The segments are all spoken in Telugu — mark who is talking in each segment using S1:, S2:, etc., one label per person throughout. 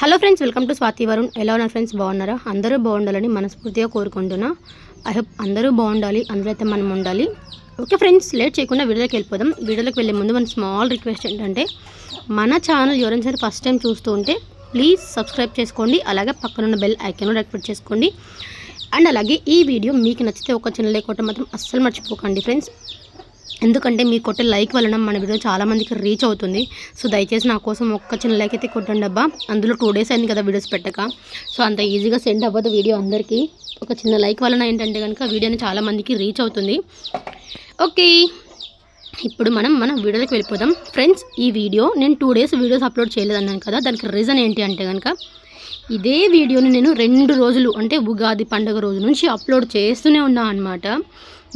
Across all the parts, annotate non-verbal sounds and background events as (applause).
S1: Hello friends welcome to Swathi Varun ఎలా ఉన్నారు ఫ్రెండ్స్ బాగున్నారా? అందరూ బాగుండాలని మనస్ఫూర్తిగా కోరుకుంటున్నా. ఐ హోప్ అందరూ బాగుండాలి అందులో అయితే మనం ఉండాలి. ఓకే ఫ్రెండ్స్ లేట్ చేయకుండా వీడియోకి వెళ్ళిపోదాం. వీడియోలోకి వెళ్ళే ముందు మన స్మాల్ రిక్వెస్ట్ ఏంటంటే మన ఛానల్ ఎవరైనా సరే ఫస్ట్ టైం చూస్తూ ఉంటే ప్లీజ్ సబ్స్క్రైబ్ చేసుకోండి. అలాగే పక్కనున్న బెల్ ఐకాన్ కూడా యాక్టివేట్ చేసుకోండి. అండ్ అలాగే ఈ వీడియో మీకు నచ్చితే ఒక చిన్న లైక్ మాత్రం అస్సలు మర్చిపోకండి ఫ్రెండ్స్ ఎందుకంటే మీరు కొట్టే లైక్ వలన మన వీడియో చాలామందికి రీచ్ అవుతుంది. సో దయచేసి నా కోసం ఒక్క చిన్న లైక్ అయితే కొట్టండి అబ్బా. అందులో టూ డేస్ అయింది కదా వీడియోస్ పెట్టక. సో అంత ఈజీగా సెండ్ అవ్వదు వీడియో అందరికీ. ఒక చిన్న లైక్ వలన ఏంటంటే కనుక వీడియోని చాలామందికి రీచ్ అవుతుంది. ఓకే. ఇప్పుడు మనం మన వీడియోలోకి వెళ్ళిపోదాం. ఫ్రెండ్స్ ఈ వీడియో నేను టూ డేస్ వీడియోస్ అప్లోడ్ చేయలేదన్నాను కదా. దానికి రీజన్ ఏంటి అంటే కనుక ఇదే వీడియోని నేను రెండు రోజులు అంటే ఉగాది పండుగ రోజు నుంచి అప్లోడ్ చేస్తూనే ఉన్నా అనమాట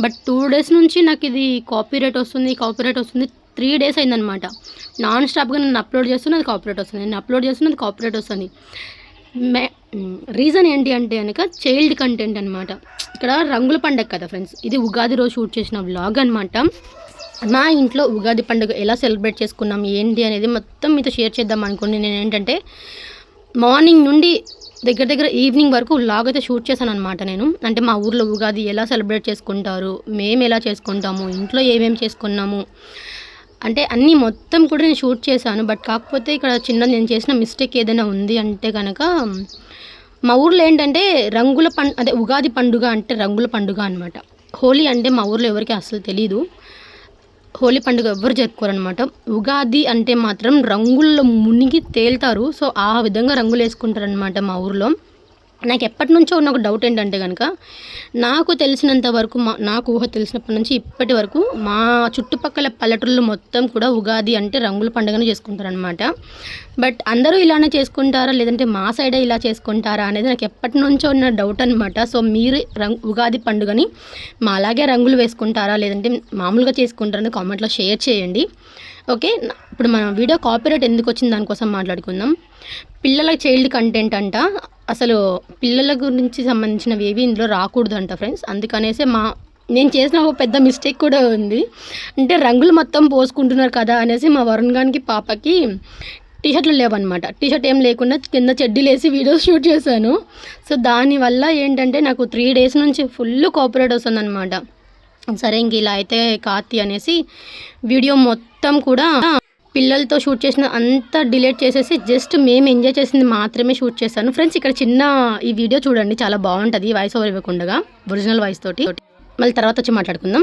S1: బట్ టూ డేస్ నుంచి నాకు ఇది కాపీరేట్ వస్తుంది కాపీరేట్ వస్తుంది. త్రీ డేస్ అయిందనమాట. నాన్ స్టాప్గా నేను అప్లోడ్ చేస్తున్నది కాపీరేట్ వస్తుంది. నేను అప్లోడ్ చేస్తున్నది కాపీరేట్ వస్తుంది. మే రీజన్ ఏంటి అంటే కనుక చైల్డ్ కంటెంట్ అనమాట ఇక్కడ రంగుల పండగ కదా ఫ్రెండ్స్. ఇది ఉగాది రోజు షూట్ చేసిన వ్లాగ్ అనమాట మా ఇంట్లో ఉగాది పండుగ ఎలా సెలబ్రేట్ చేసుకున్నాం ఏంటి అనేది మొత్తం మీతో షేర్ చేద్దాం అనుకోండి. నేను ఏంటంటే మార్నింగ్ నుండి దగ్గర దగ్గర ఈవినింగ్ వరకు లాగ్ అయితే షూట్ చేశాను అనమాట నేను. అంటే మా ఊర్లో ఉగాది ఎలా సెలబ్రేట్ చేసుకుంటారు మేము ఎలా చేసుకుంటాము ఇంట్లో ఏమేమి చేసుకున్నాము అంటే అన్నీ మొత్తం కూడా నేను షూట్ చేశాను. బట్ కాకపోతే ఇక్కడ చిన్న నేను చేసిన మిస్టేక్ ఏదైనా ఉంది అంటే కనుక మా ఊర్లో ఏంటంటే రంగుల పండు అదే ఉగాది పండుగ అంటే రంగుల పండుగ అనమాట హోలీ అంటే మా ఊర్లో ఎవరికి అసలు తెలీదు. హోలీ పండుగ ఎవ్వరు జరుపుకోరనమాట ఉగాది అంటే మాత్రం రంగుల్లో మునిగి తేలుతారు. సో ఆ విధంగా రంగులు వేసుకుంటారనమాట మా ఊర్లో. నాకు ఎప్పటి నుంచో ఉన్న ఒక డౌట్ ఏంటంటే కనుక నాకు తెలిసినంత వరకు మా నాకు ఊహ తెలిసినప్పటి నుంచి ఇప్పటి వరకు మా చుట్టుపక్కల పల్లెటూళ్ళు మొత్తం కూడా ఉగాది అంటే రంగుల పండుగను చేసుకుంటారనమాట బట్ అందరూ ఇలానే చేసుకుంటారా? లేదంటే మా సైడే ఇలా చేసుకుంటారా? అనేది నాకు ఎప్పటి నుంచో ఉన్న డౌట్ అనమాట సో మీరు రంగు ఉగాది పండుగని మా అలాగే రంగులు వేసుకుంటారా? లేదంటే మామూలుగా చేసుకుంటారని కామెంట్లో షేర్ చేయండి. ఓకే ఇప్పుడు మన వీడియో కాపీరైట్ ఎందుకు వచ్చింది దానికోసం మాట్లాడుకుందాం. పిల్లల చైల్డ్ కంటెంట్ అంట. అసలు పిల్లల గురించి సంబంధించినవి ఏవి ఇందులో రాకూడదు అంట ఫ్రెండ్స్. అందుకనేసే మా నేను చేసిన ఒక పెద్ద మిస్టేక్ కూడా ఉంది. అంటే రంగులు మొత్తం పోసుకుంటున్నారు కదా అనేసి మా వరుణ్ గానికి పాపకి టీషర్ట్లు లేవన్నమాట. టీషర్ట్ ఏం లేకుండా కింద చెడ్డీలేసి వీడియో షూట్ చేశాను. సో దానివల్ల ఏంటంటే నాకు త్రీ డేస్ నుంచి ఫుల్ కోఆపరేట్ వస్తుందన్నమాట. సరే ఇంక ఇలా అయితే కాతి అనేసి వీడియో మొత్తం కూడా పిల్లలతో షూట్ చేసిన అంతా డిలీట్ చేసేసి జస్ట్ మేము ఎంజాయ్ చేసింది మాత్రమే షూట్ చేశాను. ఫ్రెండ్స్ ఇక్కడ చిన్న ఈ వీడియో చూడండి. చాలా బాగుంటుంది వాయిస్ ఓవర్ ఇవ్వకుండా ఒరిజినల్ వాయిస్ తోటి. మళ్ళీ తర్వాత వచ్చి మాట్లాడుకుందాం.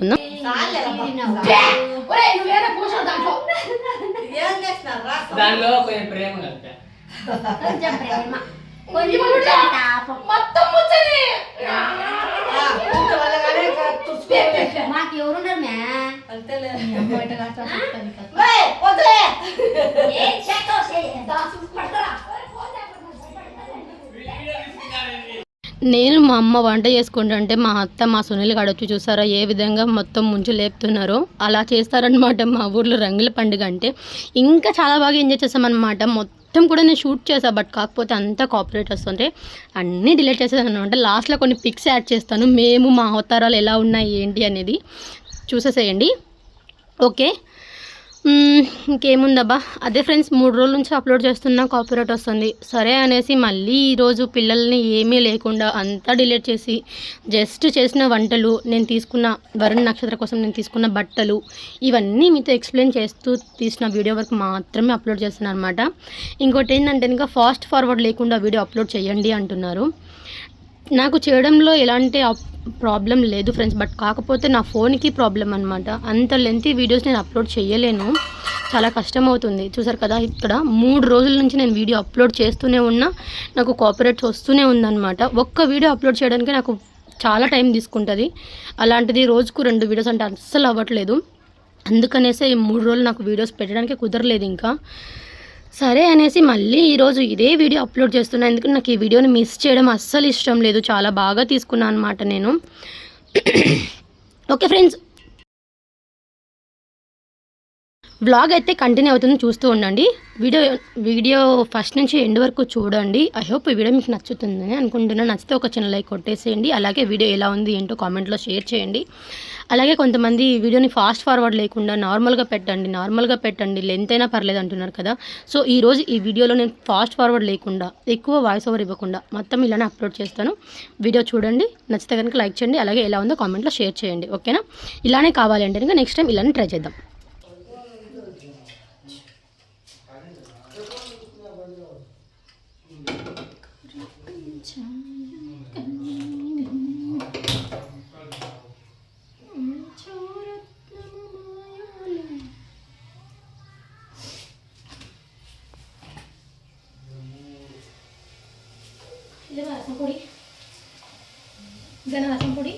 S2: దానిలో కొంచెం ప్రేమ కలిపా
S3: కొంచెం మాకు ఎవరున్నారు మ్యా
S1: నేను మా అమ్మ వంట చేసుకుంటుంటే మా అత్త మా సునీల్ గాడు వచ్చి చూసారా ఏ విధంగా మొత్తం ముంచు లేపుతున్నారో? అలా చేస్తారనమాట మా ఊర్లో రంగుల పండుగ అంటే. ఇంకా చాలా బాగా ఎంజాయ్ చేస్తామన్నమాట. మొత్తం మొత్తం కూడా నేను షూట్ చేశాను బట్ కాకపోతే అంతా కాపరేట్ వస్తుంటే అన్నీ డిలీట్ చేసేసాను అనమాట లాస్ట్లో కొన్ని పిక్స్ యాడ్ చేస్తాను. మేము మా అవతారాలు ఎలా ఉన్నాయి ఏంటి అనేది చూసేసేయండి. ఓకే ఇంకేముందబ్బా. అదే ఫ్రెండ్స్ మూడు రోజుల నుంచి అప్లోడ్ చేస్తున్నా కాపీరైట్ వస్తుంది. సరే అనేసి మళ్ళీ ఈరోజు పిల్లల్ని ఏమీ లేకుండా అంతా డిలీట్ చేసి జస్ట్ చేసిన వంటలు నేను తీసుకున్న వరుణ్ నక్షత్ర కోసం నేను తీసుకున్న బట్టలు ఇవన్నీ మీతో ఎక్స్ప్లెయిన్ చేస్తూ తీసిన వీడియో వరకు మాత్రమే అప్లోడ్ చేస్తున్నాను అనమాట ఇంకోటి ఏంటంటే ఇంకా ఫాస్ట్ ఫార్వర్డ్ లేకుండా వీడియో అప్లోడ్ చేయండి అంటున్నారు. నాకు చేయడంలో ఎలాంటి ప్రాబ్లం లేదు ఫ్రెండ్స్ బట్ కాకపోతే నా ఫోన్కి ప్రాబ్లం అనమాట అంత లెంతీ వీడియోస్ నేను అప్లోడ్ చేయలేను. చాలా కష్టం అవుతుంది చూసారు కదా ఇక్కడ మూడు రోజుల నుంచి నేను వీడియో అప్లోడ్ చేస్తూనే ఉన్నా. నాకు కోఆపరేట్స్ వస్తూనే ఉందన్నమాట. ఒక్క వీడియో అప్లోడ్ చేయడానికి నాకు చాలా టైం తీసుకుంటుంది. అలాంటిది రోజుకు రెండు వీడియోస్ అంటే అస్సలు అవ్వట్లేదు. అందుకనేసే ఈ మూడు రోజులు నాకు వీడియోస్ పెట్టడానికి కుదరలేదు ఇంకా. సరే అనేసి మళ్ళీ ఈరోజు ఇదే వీడియో అప్లోడ్ చేస్తున్నా. ఎందుకంటే నాకు ఈ వీడియోని మిస్ చేయడం అస్సలు ఇష్టం లేదు. చాలా బాగా తీసుకున్నాను అనమాట నేను. Okay friends. వ్లాగ్ అయితే కంటిన్యూ అవుతుంది. చూస్తూ ఉండండి. వీడియో వీడియో ఫస్ట్ నుంచి ఎండ్ వరకు చూడండి. ఐ హోప్ ఈ వీడియో మీకు నచ్చుతుందని అనుకుంటున్నాను నచ్చితే ఒక చిన్న లైక్ కొట్టేసేయండి. అలాగే వీడియో ఎలా ఉంది ఏంటో కామెంట్లో షేర్ చేయండి. అలాగే కొంతమంది వీడియోని ఫాస్ట్ ఫార్వర్డ్ లేకుండా నార్మల్గా పెట్టండి నార్మల్గా పెట్టండి లెంత్ అయినా పర్లేదు అంటున్నారు కదా. సో ఈరోజు ఈ వీడియోలో నేను ఫాస్ట్ ఫార్వర్డ్ లేకుండా ఎక్కువ వాయిస్ ఓవర్ ఇవ్వకుండా మొత్తం ఇలానే అప్లోడ్ చేస్తాను. వీడియో చూడండి నచ్చితే కనుక లైక్ చేయండి అలాగే ఎలా ఉందో కామెంట్లో షేర్ చేయండి ఓకేనా ఇలానే కావాలంటే కనుక నెక్స్ట్ టైం ఇలానే ట్రై చేద్దాం. రసం పొడి గన రసం పొడి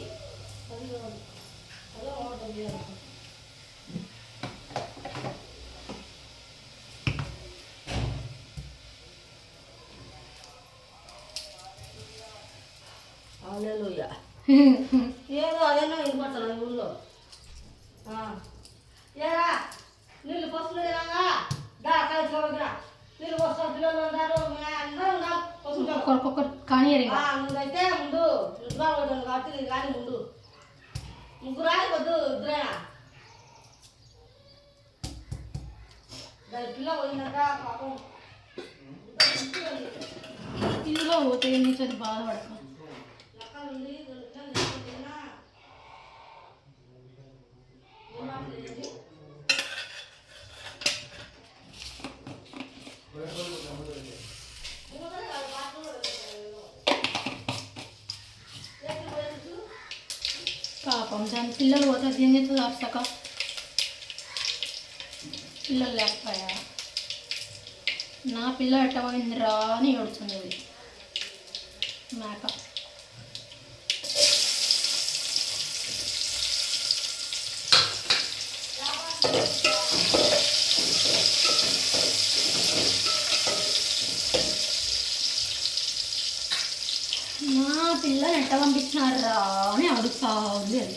S2: హల్లెలూయా. ఏదో అదేనో వినపడుతుంది ఊళ్ళో ఆ. ఏరా నీళ్ళు పోసులు లేవా దా కలిసి దగ్గర నీళ్ళు పోస్తాం పిల్లలు ఉన్నారు మేము అందరం ఉన్నాం పోసుకుంటాం
S1: ఒక్కొక్కటి కానీ
S2: ఆ, ముందైతే ముందు ఇంట్లో ఉంటుంది కాబట్టి నీకు కానీ ముందు. ముగ్గురు రాని వద్దు ఇద్దరేనా? దాని పిల్ల పోయిందంట పాపం.
S1: ఇందులో పోతే నుంచి అది బాధపడతాం
S2: ఉంది రంజాన్ పిల్లలు
S1: పిల్లలు పోతే ఏం చేస్తుంది అర్సక పిల్లలు లేకపోయా? నా పిల్ల ఎట్టబోయిందిరా అని ఏడుస్తుంది. అది మేక. పిల్లలు పిల్లని ఎట్ట పంపించినారా అని అడుగుతా ఉంది అది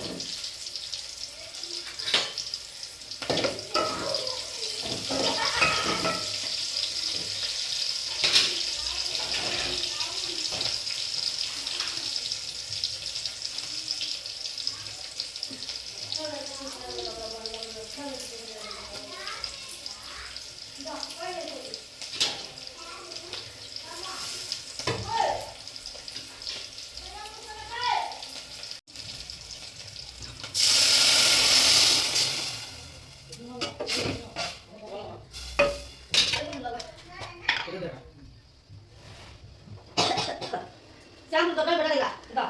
S2: శాంతి తొక్క పెట్టాలి ఇక ఇదా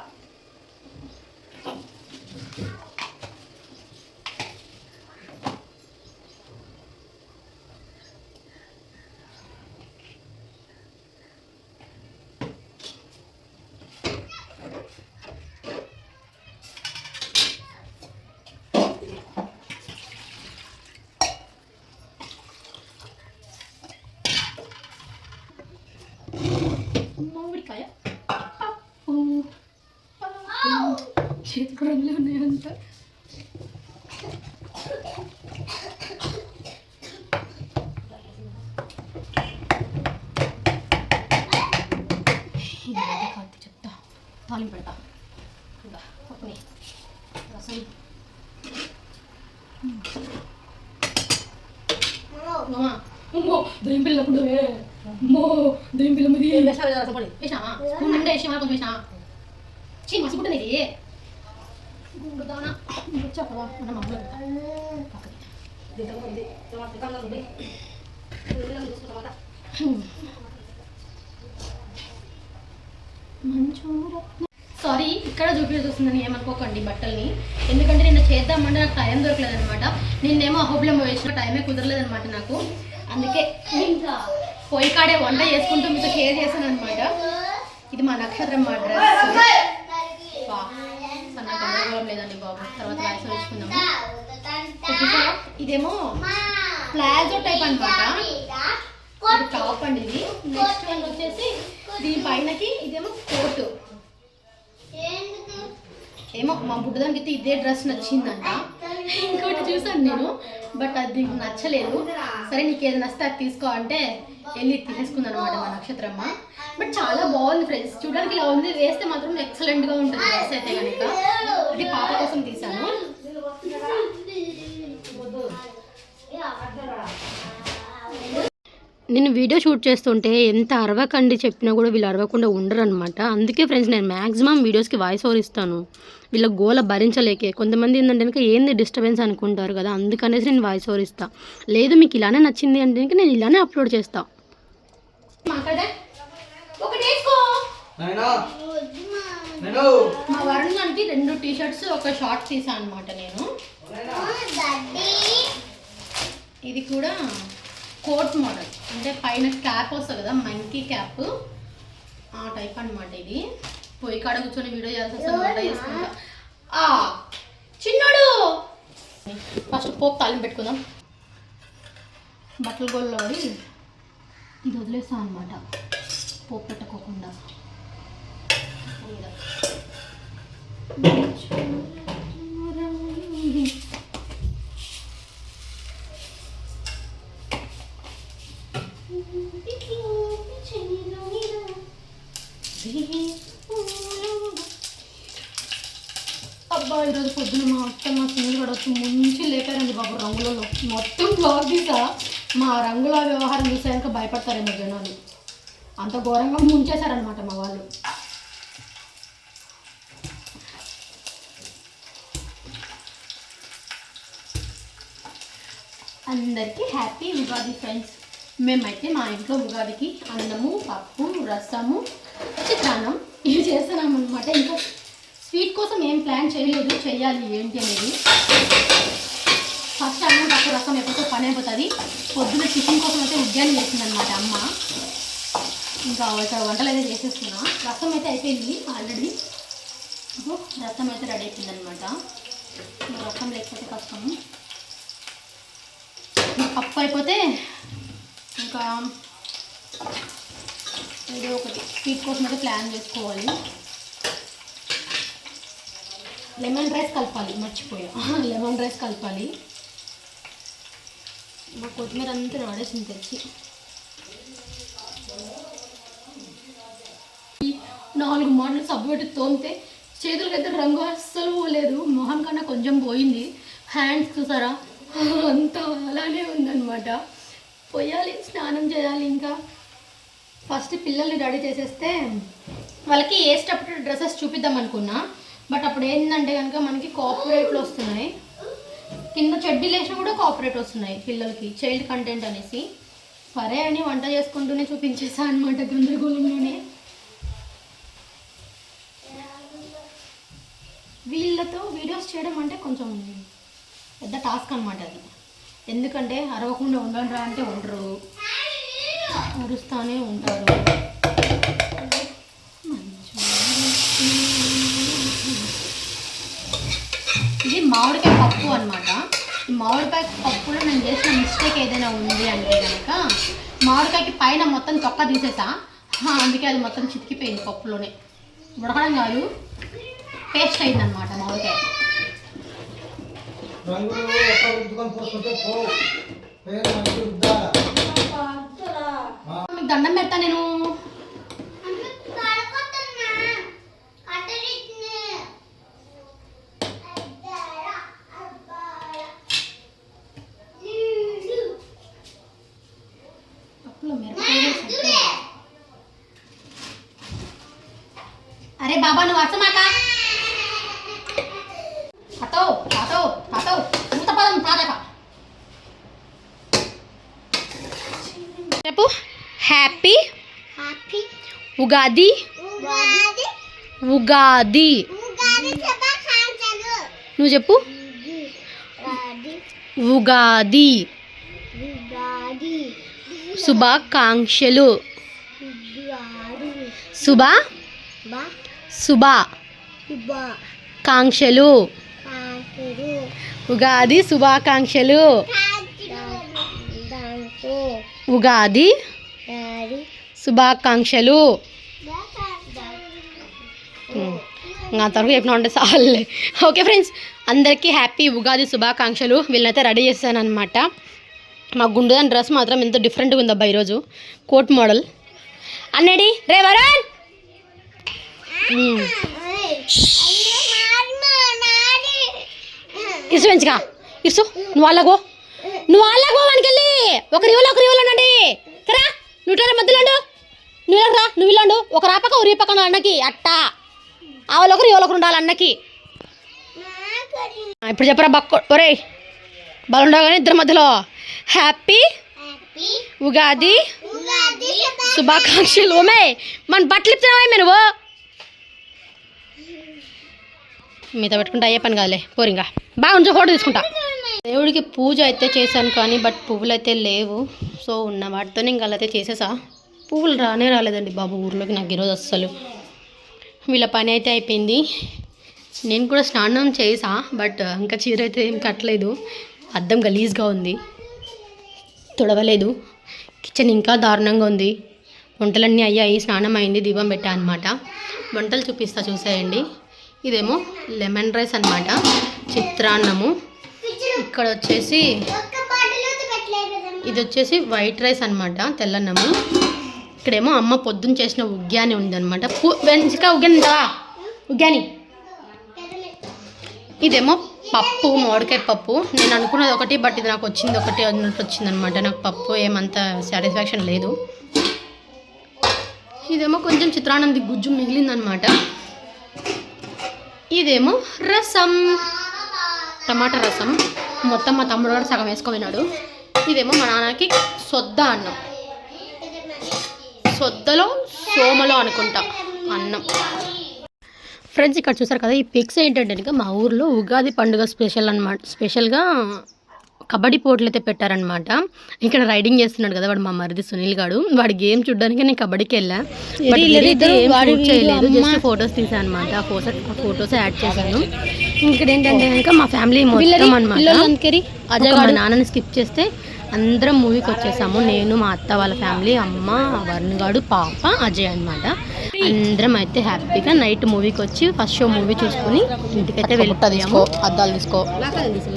S1: మామిడికాయ పప్పు చేతికి రంగులు ఉన్నాయంట ఇదైతే కాదు చెప్తా? తాలింపు పెడతా. ఇదా, పప్పుని రసం మామా అమ్మో దయ్యం పిల్లప్పుడు అమ్మో దయ్యం పిల్ల మీద
S2: వేసాలి రసం పొడి
S1: వేసినావా? స్పూన్ నిండా వేసి కొంచెం వేసినా చీ మసిపుట్టింది ఇది గుండుదానా చెప్పవా మన మమ్మల్ని పక్కకి
S2: దీంట్లో ఉంది టమాటా కన్నా ఉంది పిల్లలు చూసుకుంటామాట
S1: సారీ ఇక్కడ చూపించుస్తుందని ఏమనుకోకండి బట్టల్ని. ఎందుకంటే నిన్న చేద్దామంటే నాకు టైం దొరకలేదు అనమాట నిన్నేమో అహోబిలం వేసిన టైమే కుదరలేదు అనమాట నాకు. అందుకే ఇంకా పొయ్యి కాడే వంట చేసుకుంటూ మీతో షేర్ చేశాను అనమాట ఇది మా నక్షత్రం మా డ్రెస్ గందరగోళం లేదండి బాబు. తర్వాత రాసి వేసుకుందాము? ఇదేమో ప్లాజో టైప్ అనమాట టాప్ అండి ఇది. నెక్స్ట్ వన్ వచ్చేసి దీని పైనకి ఇదేమో కోట్. ఏమో మా బుడ్డదానికి అయితే ఇదే డ్రెస్ నచ్చిందంట. ఇంకోటి చూసాను నేను బట్ అది నచ్చలేదు. సరే నీకు ఏది నచ్చితే అది తీసుకో అంటే వెళ్ళి తీసేసుకుంది అనమాట మా నక్షత్రమ్మ. బట్ చాలా బాగుంది ఫ్రెండ్స్. చూడడానికి ఇలా ఉంది వేస్తే మాత్రం ఎక్సలెంట్గా ఉంటుంది డ్రెస్ అయితే కనుక. ఇది పాప కోసం తీసాను నేను వీడియో షూట్ చేస్తుంటే ఎంత అరవకండి చెప్పినా కూడా వీళ్ళు అరవకుండా ఉండరు అనమాట అందుకే ఫ్రెండ్స్ నేను మ్యాక్సిమం వీడియోస్కి వాయిస్ ఓవర్ ఇస్తాను. వీళ్ళ గోల భరించలేకే. కొంతమంది ఏంటంటే కనుక ఏంది డిస్టర్బెన్స్ అనుకుంటారు కదా అందుకనేసి నేను వాయిస్ ఓవర్ ఇస్తా. లేదు మీకు ఇలానే నచ్చింది అంటే కనుక నేను ఇలానే అప్లోడ్ చేస్తా.
S4: నాయనా నేను.
S1: మా వరుణ్ గారికి రెండు టీ షర్ట్స్ ఒక షార్ట్ తీసా అనమాట నేను. ఇది కూడా కోట్ మోడల్. అంటే పైన క్యాప్ వస్తుంది కదా మంకీ క్యాప్. ఆ టైప్ అన్నమాట ఇది. పొయ్యి కాడ కూర్చొని వీడియో చేయాల్సి వస్తుంది చిన్నోడు! ఫస్ట్ పోపు తాలింపు పెట్టుకుందాం. బట్టల గోల్లో పడి ఇది వదిలేస్తాం అనమాట పోపు పెట్టుకోకుండా. అబ్బా ఈరోజు పొద్దున మా అత్త మా సునీల్ కూడా వచ్చి ముంచి లేపారండి బాబు రంగులలో. మొత్తం బ్లాగ్ తీసా. మా రంగుల వ్యవహారం చూసాక భయపడతారేమో జనాలు. అంత ఘోరంగా ముంచేశారనమాట మా వాళ్ళు. అందరికీ హ్యాపీ ఉగాది ఫ్రెండ్స్. మేమైతే మా ఇంట్లో ఉగాదికి అన్నము పప్పు రసము చిత్రాన్నం ఇవి చేస్తున్నామన్నమాట. ఇంకా స్వీట్ కోసం ఏం ప్లాన్ చేయలేదు చెయ్యాలి ఏంటి అనేది. ఫస్ట్ అన్నం పప్పు రసం ఎప్పుడో పని అయిపోతుంది. పొద్దున టిఫిన్ కోసం అయితే ఉద్యానం చేసిందనమాట అమ్మ. ఇంకా ఇక్కడ వంటలు అయితే చేసేస్తున్నా. రసం అయితే అయిపోయింది ఆల్రెడీ. రసం అయితే రెడీ అయిపోయింది అనమాట రసం లేకపోతే కష్టము. పప్పు అయిపోతే ఇంకా ఏదో ఒకటి స్వీట్ కోసం అయితే ప్లాన్ చేసుకోవాలి. లెమన్ రైస్ కలపాలి మర్చిపోయా. (laughs) లెమన్ రైస్ కలపాలి. మా కొత్తిమీర అంతా వాడేసింది తెచ్చి. నాలుగు మాటలు సబ్బు తోమితే చేతులకి అయితే రంగు అస్సలు పోలేదు మొహం కన్నా కొంచెం పోయింది. హ్యాండ్స్ చూసారా? (laughs) అంతా అలానే ఉందన్నమాట. పోయాలి స్నానం చేయాలి ఇంకా. ఫస్ట్ పిల్లల్ని రెడీ చేసేస్తే వాళ్ళకి వేసేటప్పుడు డ్రెస్సెస్ చూపిద్దాం అనుకున్నా. బట్ అప్పుడు ఏంటంటే కనుక మనకి కాపరేట్లు వస్తున్నాయి. కింద చెడ్డీలు వేసినా కూడా కాపరేట్ వస్తున్నాయి పిల్లలకి చైల్డ్ కంటెంట్ అనేసి. సరే అని వంట చేసుకుంటూనే చూపించేసా అనమాట గందరగోళంలోనే వీళ్ళతో వీడియోస్ చేయడం అంటే కొంచెం పెద్ద టాస్క్ అనమాట అది. ఎందుకంటే అరవకుండా ఉండరా అంటే ఉండరు. అరుస్తూనే ఉంటారు. ఇది మామిడికాయ పప్పు అనమాట ఈ మామిడికాయ పప్పులో నేను చేసిన మిస్టేక్ ఏదైనా ఉంది అంటే కనుక మామిడికాయకి పైన మొత్తం తొక్క తీసేసా. అందుకే అది మొత్తం చితికిపోయింది పప్పులోనే. ఉడకడం కాదు పేస్ట్ అయింది అనమాట మామిడికాయ మీకు దండం పెడతా నేను పప్పులో మిరపకాయలు వేసి అరే బాబా నువ్వు అర్థమాక తాతో తాతో తాతో మూత పదం తాతక చెప్పు హ్యాపీ
S3: హ్యాపీ
S1: ఉగాది
S3: ఉగాది
S1: ఉగాది
S3: ఉగాది శుభాకాంక్షలు
S1: నువ్వు చెప్పు
S3: ఉగాది
S1: ఉగాది
S3: ఉగాది
S1: శుభాకాంక్షలు శుభ శుభ
S3: శుభ
S1: కాంక్షలు ఉగాది శుభాకాంక్షలు. ఉగాది శుభాకాంక్షలు. ఇంకా అంతవరకు చెప్పిన ఉంటే చాలే. ఓకే ఫ్రెండ్స్ అందరికీ హ్యాపీ ఉగాది శుభాకాంక్షలు. వీళ్ళనైతే రెడీ చేశాను అనమాట మా గుండుదాని డ్రెస్ మాత్రం ఎంత డిఫరెంట్గా ఉందబ్బా ఈరోజు. Coat model. అన్నడి రే వరణ్! ఇసు పెంచుగా. ఇసు నువ్వు వాళ్ళగో నువ్వు వాళ్ళగో వానికెళ్ళి ఒక రివలో ఒక రివలో ఉండండి కరా నువ్వు ఇట్లా మధ్యలో ఉండు. నువ్వు ఇలా రా నువ్వు ఇల్లండు ఒక రాపక ఒక రీపక అన్నకి అట్టా. ఆవలో ఒకరు ఒకరు ఉండాలి అన్నకి. ఇప్పుడు చెప్పరా బక్కు ఒరే కానీ ఇద్దరి మధ్యలో. హ్యాపీ ఉగాది శుభాకాంక్షలు. ఓమే మన బట్టలు ఇస్తున్నావే మీరు నువ్వు? మీతో పెట్టుకుంటే అయ్యే పని కాదులే. పోరింగా బాగుంది ఫోటో తీసుకుంటా. దేవుడికి పూజ అయితే చేశాను కానీ బట్ పువ్వులు అయితే లేవు. సో ఉన్న వాటితోనే ఇంకా అలా అయితే చేసేసా. పువ్వులు రానే రాలేదండి బాబు ఊర్లోకి నాకు ఈరోజు అస్సలు. వీళ్ళ పని అయితే అయిపోయింది. నేను కూడా స్నానం చేసా బట్ ఇంకా చీర అయితే ఏం కట్టలేదు. అద్దం గలీజ్గా ఉంది. తుడవలేదు. కిచెన్ ఇంకా దారుణంగా ఉంది. వంటలన్నీ అయ్యాయి స్నానం అయింది దీపం పెట్టా అనమాట వంటలు చూపిస్తా చూసేయండి. ఇదేమో లెమన్ రైస్ అనమాట చిత్రాన్నము. ఇక్కడ వచ్చేసి ఇది వచ్చేసి వైట్ రైస్ అనమాట తెల్లన్నము. ఇక్కడేమో అమ్మ పొద్దున్న చేసిన ఉగ్యాని ఉందన్నమాట. పూ వెంచిక ఉగ్యానిదా ఉగ్యాని ఇదేమో పప్పు మామిడికాయ పప్పు. నేను అనుకున్నది ఒకటి బట్ ఇది నాకు వచ్చింది ఒకటి అన్నట్టు వచ్చిందనమాట నాకు పప్పు ఏమంత సాటిస్ఫాక్షన్ లేదు. ఇదేమో కొంచెం చిత్రానంది గుజ్జు మిగిలిందనమాట ఇదేమో రసం. టమాటా రసం. మొత్తం మా తమ్ముడు కూడా సగం వేసుకుపోయినాడు ఇదేమో మా నాన్నకి సొద్ద అన్నం. సొద్దలో సోమలో అనుకుంటా అన్నం. ఫ్రెండ్స్ ఇక్కడ చూసారు కదా ఈ పిక్స్ ఏంటంటే మా ఊర్లో ఉగాది పండుగ స్పెషల్ అనమాట స్పెషల్గా కబడ్డీ పోటీలు అయితే పెట్టారనమాట ఇక్కడ రైడింగ్ చేస్తున్నాడు కదా వాడు మా మరిది సునీల్ గాడు. వాడి గేమ్ చూడడానికి నేను కబడ్డీకి వెళ్ళా. చేయలేదు జస్ట్ ఫొటోస్ తీసాను అనమాట ఆ ఫోటో ఆ ఫొటోస్ యాడ్ చేశాను. ఇక్కడ ఏంటంటే కనుక మా ఫ్యామిలీ మొత్తం అనమాట మా నాన్నని స్కిప్ చేస్తే అందరం మూవీకి వచ్చేసాము. నేను మా అత్త వాళ్ళ ఫ్యామిలీ అమ్మ వరుణ్ గాడు పాప అజయ్ అన్నమాట. అందరం అయితే హ్యాపీగా నైట్ మూవీకి వచ్చి ఫస్ట్ షో మూవీ చూసుకుని ఇంటికైతే వెళ్ళిపోయాము. అద్దాలు తీసుకో.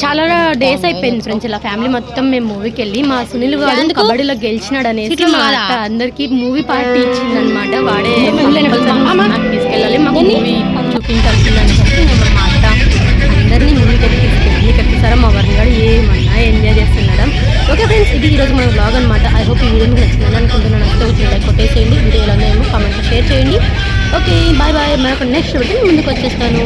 S1: చాలా డేస్ అయిపోయింది ఫ్రెండ్స్ ఇలా ఫ్యామిలీ మొత్తం మేము మూవీకి వెళ్ళి మా సునీల్ గారు కబడ్డీలో గెలిచినాడు అనేసి మా అత్త అందరికి మూవీ పార్టీ ఇచ్చింది అనమాట వాడే తీసుకెళ్ళాలి మాకు మూవీ చూపించాల్సిందని చెప్పి మా అత్త అందరినీ మూవీకి అయితే తీసుకెళ్ళి ఇక్కడ చూసారా మా వరుణ్ గారు ఏమన్నా ఎంజాయ్ చేస్తున్నాడు ఓకే ఫ్రెండ్స్ ఇది ఈరోజు మన బ్లాగ్ అనమాట ఐ హోప్ ఈ వీడియో మీకు నచ్చిందని అనుకుంటున్నాను. నచ్చితే ఒక లైక్ కొట్టేసేయండి వీడియో ఎలా ఉన్నాయేమో కామెంట్లో షేర్ చేయండి. ఓకే బాయ్ బాయ్ మరొక నెక్స్ట్ వీడియో ముందుకు వచ్చేస్తాను.